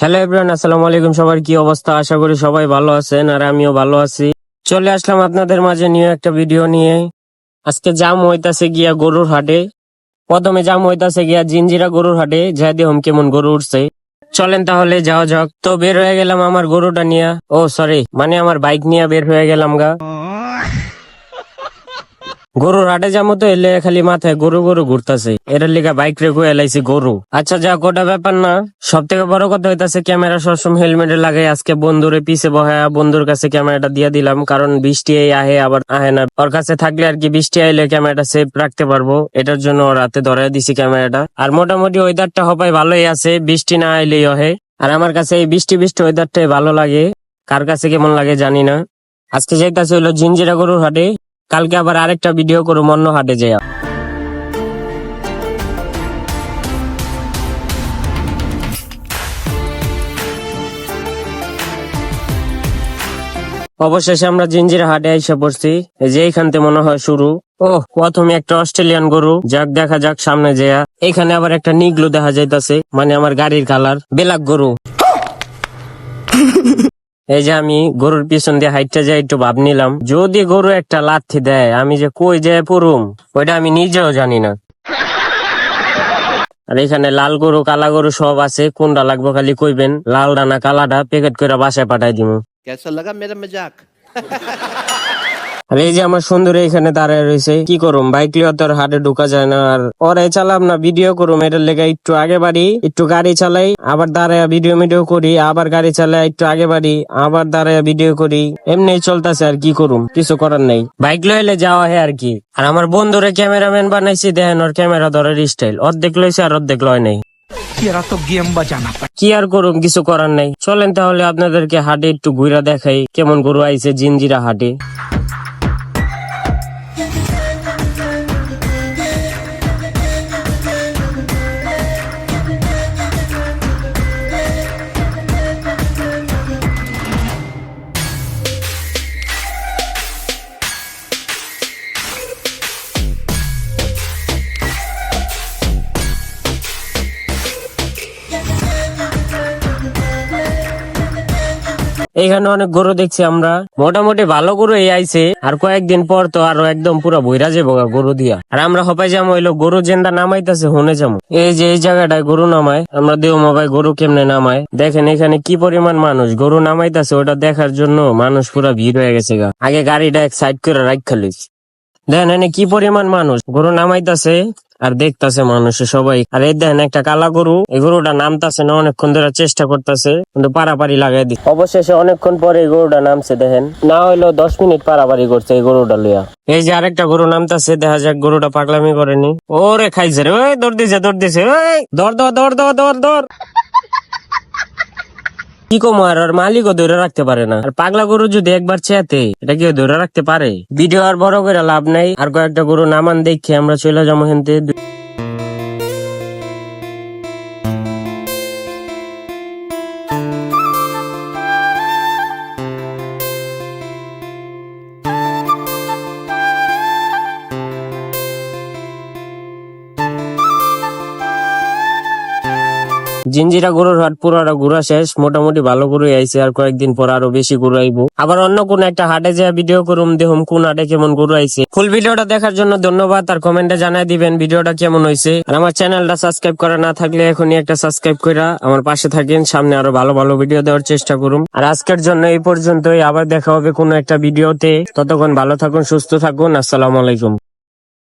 Hello everyone, আসসালামু আলাইকুম। সবার কি অবস্থা? আশা করি সবাই ভালো আছেন আর আমিও ভালো আছি। চলে আসলাম আপনাদের মাঝে নিয়ে একটা ভিডিও নিয়ে। আজকে জাম হইতাছে গিয়া গরুর হাটে। প্রথমে জাম হইতাছে গিয়া জিঞ্জিরা গরুর হাটে, যাই দিয়ে কেমন গরু উঠছে। চলেন তাহলে যাওয়া যাক। তো বের হয়ে গেলাম আমার গরুটা নিয়ে। ও সরি মানে আমার বাইক নিয়ে বের হয়ে গেলাম গা। গরুর হাটে যাব তো এলে খালি মাথায় গরু গরু ঘুরতাছে। এর লিগা বাইক রেখে এলাইছি গরু। আচ্ছা যা, গোটা ব্যাপার না। সব থেকে বড় কথা হইতাছে, ক্যামেরা সবসময় হেলমেটে লাগাই। আজকে বন্ধুরে পিছে বহায়া বন্ধুর কাছে ক্যামেরাটা দিয়ে দিলাম, কারণ বৃষ্টি এই আহে, আবার আহে না। ওর কাছে থাকলে আর কি বৃষ্টি আইলে ক্যামেরাটা সেফ রাখতে পারব। এটার জন্য ওর হাতে ধরে দিছি ক্যামেরাটা। আর মোটামুটি ওয়েদারটা হবাই ভালোই আছে, বৃষ্টি না আইলেই অহে। আর আমার কাছে এই বৃষ্টি বৃষ্টি ওয়েদারটাই ভালো লাগে। কার কাছে কেমন লাগে জানি না। আজকে যাইতাছে হলো জিঞ্জিরা গরুর হাটে। কালকে আবার আরেকটা ভিডিও করো অন্য হাটে যাইয়া। অবশেষে আমরা জিঞ্জিরা হাটে এসে পড়ছি। যে এইখান থেকে মনে হয় শুরু। ও প্রথমে একটা অস্ট্রেলিয়ান গরু। যাক, দেখা যাক সামনে যেয়া এখানে আবার একটা নিগলু দেখা যাইতাছে মানে আমার গাড়ির কালার বেলাক গরু। এই যে আমি গরুর পিছন দিয়ে হাইটটা যাই একটু ভাব নিলাম, যদি গরু একটা লাথি দেয়, আমি যে কই যে পড়ুম, ওইটা আমি নিজেও জানি না। আর এখানে লাল গরু, কালা গরু সব আছে, কোনটা লাগবো খালি কইবেন, লাল ডানা কালাডা প্যাকেট করে বাসায় পাঠাই দিব কেসা লাগা মেরা মজাক আর এই যে আমার সুন্দরী এখানে দাঁড়ায় রয়েছে কি করুম? বাইক লিও তো আর হাটে ঢুকা যায় না। আর ওরে চালাম না ভিডিও করুম। এটার লেগে একটু আগে বাড়ি একটু গাড়ি চালাই আবার দাঁড়ায় ভিডিও মিডিও করি আবার গাড়ি চালাই একটু আগে বাড়ি আবার দাঁড়ায় ভিডিও করি। এমনি চলতেছে আর কি করুম? কিছু করার নেই। বাইক লইলে যাওয়া হয় আর কি। আর আমার বন্ধুরে ক্যামেরাম্যান বানাইছি দেখেন ওর ক্যামেরা ধরার স্টাইল অর্ধেক লইছে আর অর্ধেক লয় নাই। কি আর করুম? কিছু করার নাই। চলেন তাহলে আপনাদেরকে হাটে একটু ঘুরা দেখাই কেমন গরু আইছে জিনজিরা হাটে। এখানে অনেক গরু দেখছি আমরা। মোটামুটি ভালো গরু এই আইছে। আর কয়েকদিন পর তো আরও একদম পুরো বইরা যাব গরু দিয়া। আর আমরা হপাই যাব হইল গরু জেন্ডা নামাইতেছে, হুনে যাব এই যে এই জায়গাটায় গরু নামায়, আমরা দেও মাই গরু কেমনে নামায়? দেখেন এখানে কি পরিমাণ মানুষ, গরু নামাইতেছে, ওটা দেখার জন্য মানুষ পুরা ভিড় হয়ে গেছে গা। আগে গাড়িটা এক সাইড করে রাখ লইছি। এনে কি পরিমাণ মানুষ? গরু নামাইতাছে আর দেখতাছে মানুষে সবাই। আর এই দেখেন, একটা কালা গরু, এই গরুটা নামতাছে না, অনেকক্ষণ ধরে চেষ্টা করতেছে, কিন্তু পারাপারি লাগাই দি অবশেষে অনেকক্ষণ পরে এই গরুটা নামছে, দেখেন। না হইল দশ মিনিট পারাপারি করছে এই গরুটা লইয়া। এই যে আরেকটা গরু নামতাছে, দেখা যাক গরুটা পাগলামি করেনি। ওরে খাইছে রে, ওই দৌড় দিছে দৌড় দিছে, ওই দৌড় দৌড় দৌড় দৌড় দৌড়। কি কমো আর? ওর মালিকও ধরে রাখতে পারে না। আর পাগলা গরু যদি একবার চেয়াতে, এটা কি ধরে রাখতে পারে? ভিডিও আর বড় করে লাভ নাই। আর কয়েকটা গরু নামান দেখে আমরা চলে যাব হেনতে জিঞ্জিরা গরুর হাট পুরাটা ঘুরা শেষ, মোটামুটি ভালো গরু আইছে, আর কয়েকদিন পর আরও বেশি গরু আইবো। আবার অন্য কোন একটা হাটে যা ভিডিও করুম, দেখুম কোন হাটে কেমন গরু আইছে। ফুল ভিডিওটা দেখার জন্য ধন্যবাদ, আর কমেন্টে জানাই দিবেন ভিডিওটা কেমন হয়েছে আর আমার চ্যানেলটা সাবস্ক্রাইব করা না থাকলে এখনই একটা সাবস্ক্রাইব কইরা আমার পাশে থাকেন, সামনে আরও ভালো ভালো ভিডিও দেওয়ার চেষ্টা করুম। আর আজকের জন্য এই পর্যন্তই, আবার দেখা হবে কোনো একটা ভিডিওতে ততক্ষণ ভালো থাকুন, সুস্থ থাকুন, আসসালামু আলাইকুম।